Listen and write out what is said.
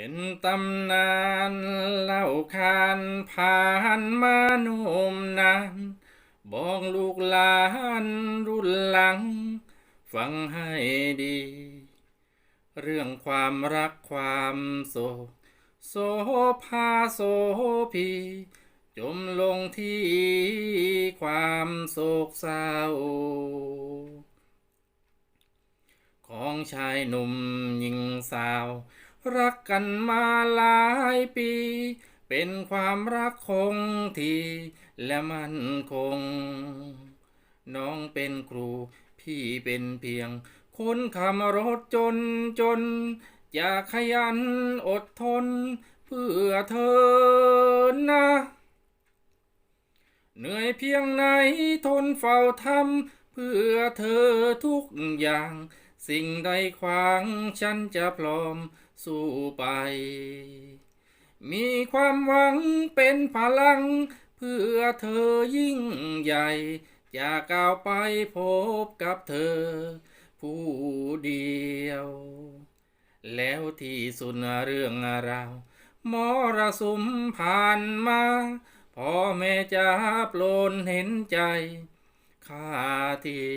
เป็นตำนานเล่าขานผ่านมานุ่มนานบอกลูกหลานรุ่นหลัง ฟังให้ดี เรื่องความรักความโศกโสภาโสพีจมลงที่ความโศกเศร้า ของชายหนุ่มหญิงสาว รักกันมาหลายปี เป็นความรักคงที่และมั่นคง น้องเป็นครู พี่เป็นเพียง คนขับรถจนจน อยากขยันอดทน เพื่อเธอนะ เหนื่อยเพียงไหนทนเฝ้าทำเพื่อเธอทุกอย่าง สิ่งใดขวางฉันจะพร้อม สู้ไป มีความหวังเป็นพลัง เพื่อเธอยิ่งใหญ่ อยากก้าวไปพบกับเธอ ผู้เดียว แล้วที่สุดเรื่องราวมรสุมผ่านมาพ่อแม่จะปรนเห็นใจข้าที่